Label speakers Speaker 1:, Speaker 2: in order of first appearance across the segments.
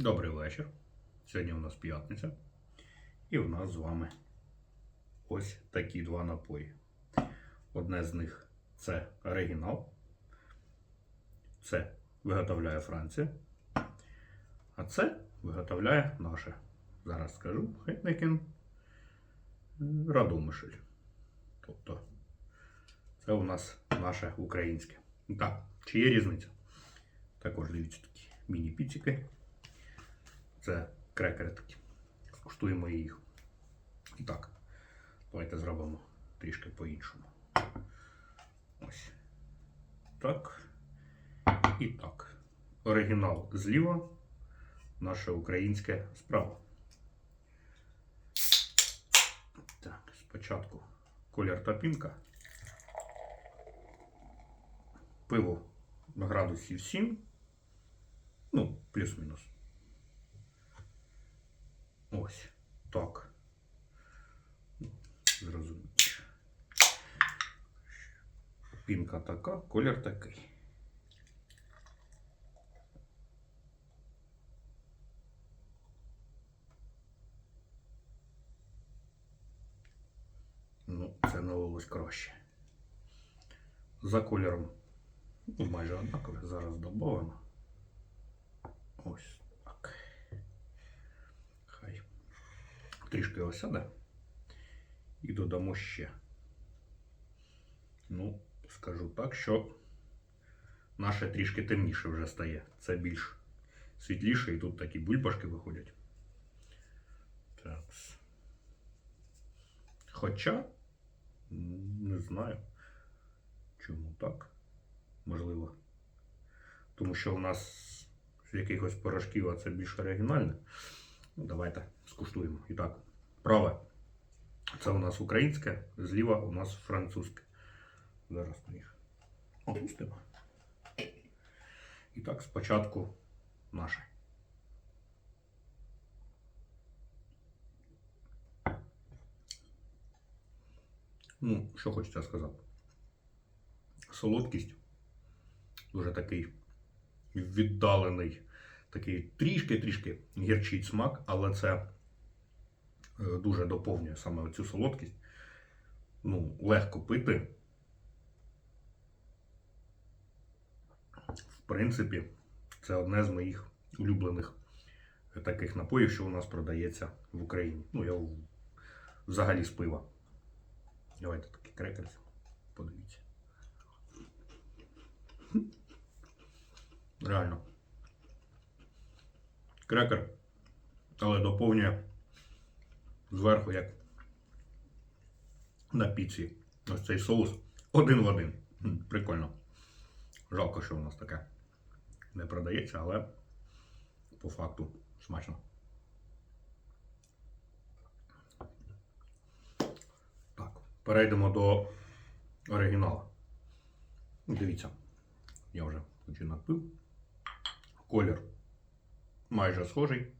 Speaker 1: Добрий вечір. Сьогодні у нас п'ятниця. І у нас з вами ось такі два напої. Одне з них це оригінал. Це виготовляє Франція. А це виготовляє наше. Зараз скажу Хетнекен Радомишль. Тобто це у нас наше українське. Так, чи є різниця? Також дивіться такі міні-піцики. Це крекери такі. Скуштуємо їх. І так, давайте зробимо трішки по-іншому. Ось. Так. І так. Оригінал зліва, наше українське справа. Так, спочатку колір топінка. Пиво на градусів 7. Ну, плюс-мінус. Ось так. Зрозуміло. Пінка така, колір такий. Ну, це налилось краще. За кольором майже однакове. Зараз додамо. Ось так. Хай трішки осяде. І додамо ще. Ну, скажу так, що наше трішки темніше вже стає. Це більш світліше, і тут такі бульбашки виходять. Так. Хоча, не знаю, чому так. Можливо. Тому що у нас з якихось порошків, а це більш оригінальне. Ну, давайте скуштуємо. І так, праве. Це у нас українське, зліва у нас французьке. Зараз ми їх опустимо. І так, спочатку наше. Ну, що хочеться сказати. Солодкість дуже такий віддалений, такий трішки-трішки гірчить смак, але це е, дуже доповнює саме цю солодкість. Ну, легко пити. В принципі, це одне з моїх улюблених таких напоїв, що у нас продається в Україні. Ну, я взагалі з пива. Давайте такий крекер. Подивіться. Реально. Крекер, але доповнює зверху, як на піці. Ось цей соус один в один. Прикольно. Жалко, що у нас таке не продається, але по факту смачно. Так, перейдемо до оригіналу. Дивіться, я вже напив. Колір майже схожий.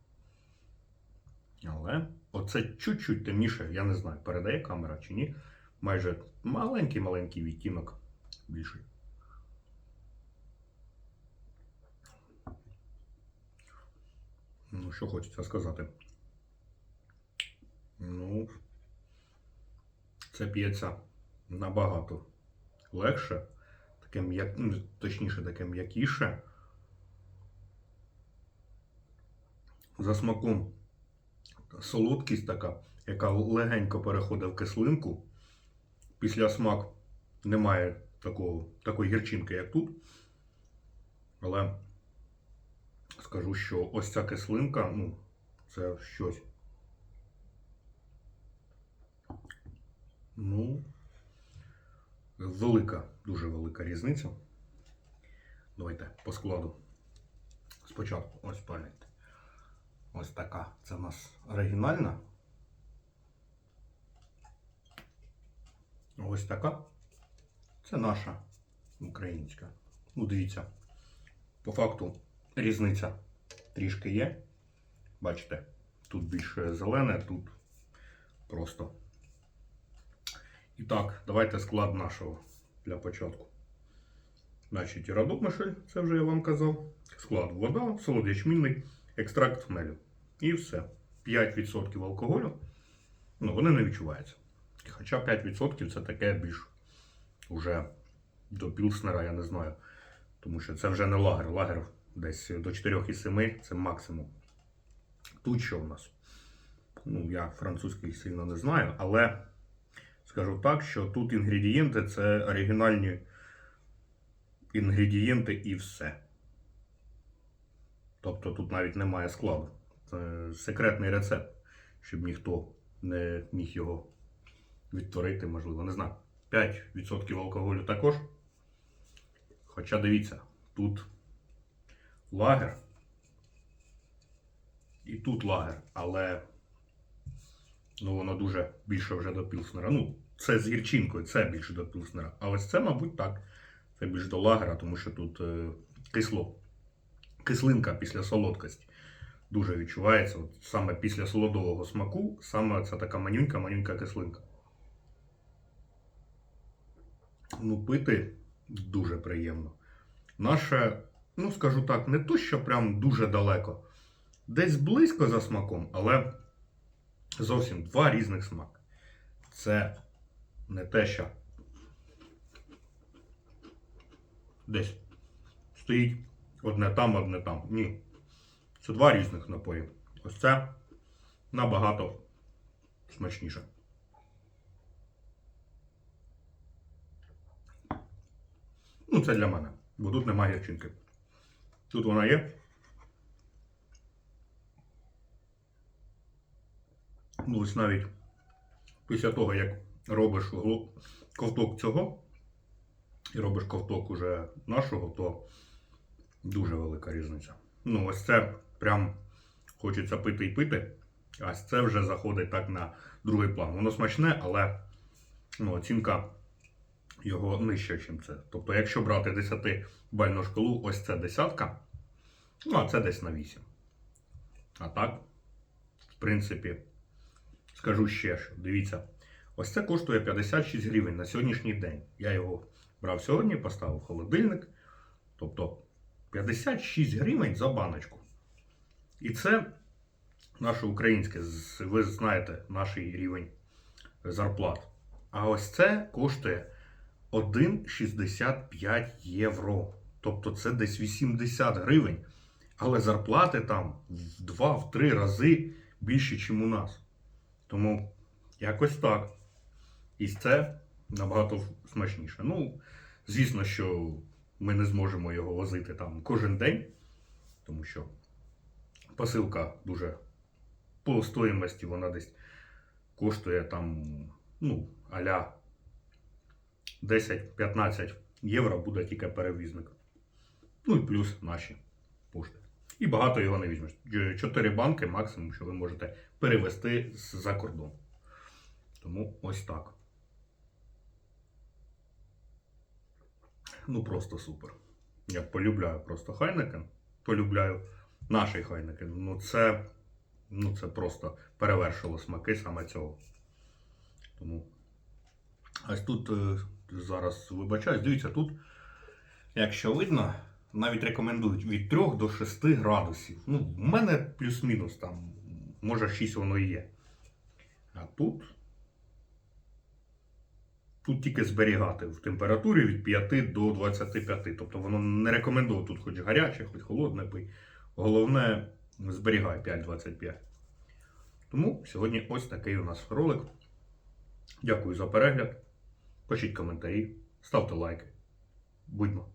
Speaker 1: Але оце чуть-чуть темніше, я не знаю, передає камера чи ні. Майже маленький-маленький відтінок більший. Ну, що хочеться сказати. Ну, це п'ється набагато легше, таке м'як, ну, точніше, таке м'якіше. За смаком солодкість така, яка легенько переходить в кислинку. Після смак немає такого, такої гірчинки, як тут. Але скажу, що ось ця кислинка, ну, це щось. Ну, велика, дуже велика різниця. Давайте по складу. Спочатку ось пам'ятайте. Ось така. Це у нас оригінальна. Ось така. Це наша українська. Ну, дивіться. По факту різниця трішки є. Бачите, тут більше зелене, тут просто. І так, давайте склад нашого для початку. Значить, радок мишель, це вже я вам казав. Склад вода, солод ячмінний, екстракт хмелю. І все. 5% алкоголю. Ну, вони не відчуваються. Хоча 5% це таке більш уже до пілснера, я не знаю. Тому що це вже не лагер. Лагер десь до 4,7 це максимум. Тут що в нас? Ну, я французький сильно не знаю, але скажу так, що тут інгредієнти це оригінальні інгредієнти і все. Тобто тут навіть немає складу. Це секретний рецепт, щоб ніхто не міг його відтворити, можливо, не знаю. 5% алкоголю також. Хоча дивіться, тут лагер. І тут лагер, але ну, воно дуже більше вже до пілснера. Ну, це з гірчинкою, це більше до пілснера. А ось це, мабуть, так. Це більш до лагера, тому що тут е, кисло. Кислинка після солодкості дуже відчувається. От саме після солодового смаку, саме це така манюнька-манюнька кислинка. Ну, пити дуже приємно. Наше, ну скажу так, не то, що прям дуже далеко. Десь близько за смаком, але зовсім два різних смаки. Це не те, що десь стоїть одне там, одне там. Ні. Це два різних напої. Ось це набагато смачніше. Ну, це для мене, бо тут немає гірчинки. Тут вона є. Ну, ось навіть після того, як робиш ковток цього і робиш ковток уже нашого, то дуже велика різниця. Ну, ось це прям хочеться пити і пити, а це вже заходить так на другий план. Воно смачне, але ну, оцінка його нижча, ніж це. Тобто, якщо брати 10-бальну шкалу, ось це десятка, ну а це десь на 8. А так, в принципі, скажу ще, що дивіться, ось це коштує 56 гривень на сьогоднішній день. Я його брав сьогодні, поставив в холодильник. Тобто 56 гривень за баночку. І це наше українське, ви знаєте, наш рівень зарплат. А ось це коштує 1,65 євро. Тобто це десь 80 гривень. Але зарплати там в 2-3 рази більше, ніж у нас. Тому якось так. І це набагато смачніше. Ну, звісно, що ми не зможемо його возити там кожен день, тому що посилка дуже по стоїмості вона десь коштує там, ну, аля 10-15 євро буде тільки перевізник. Ну і плюс наші пошти. І багато його не візьмеш. Чотири банки максимум, що ви можете перевести з-за кордон. Тому ось так. Ну просто супер. Я полюбляю просто Хайнекен. Полюбляю наший Хайнекен. Ну це, ну це просто перевершило смаки саме цього. Тому ось тут е, зараз вибачаюсь, дивіться, тут, якщо видно, навіть рекомендують від 3 до 6 градусів. Ну, в мене плюс-мінус там, може 6 воно і є. А тут. Тут тільки зберігати в температурі від 5 до 25. Тобто воно не рекомендує тут хоч гаряче, хоч холодне пий. Головне, зберігай 5-25. Тому сьогодні ось такий у нас ролик. Дякую за перегляд. Пишіть коментарі, ставте лайки. Будьмо!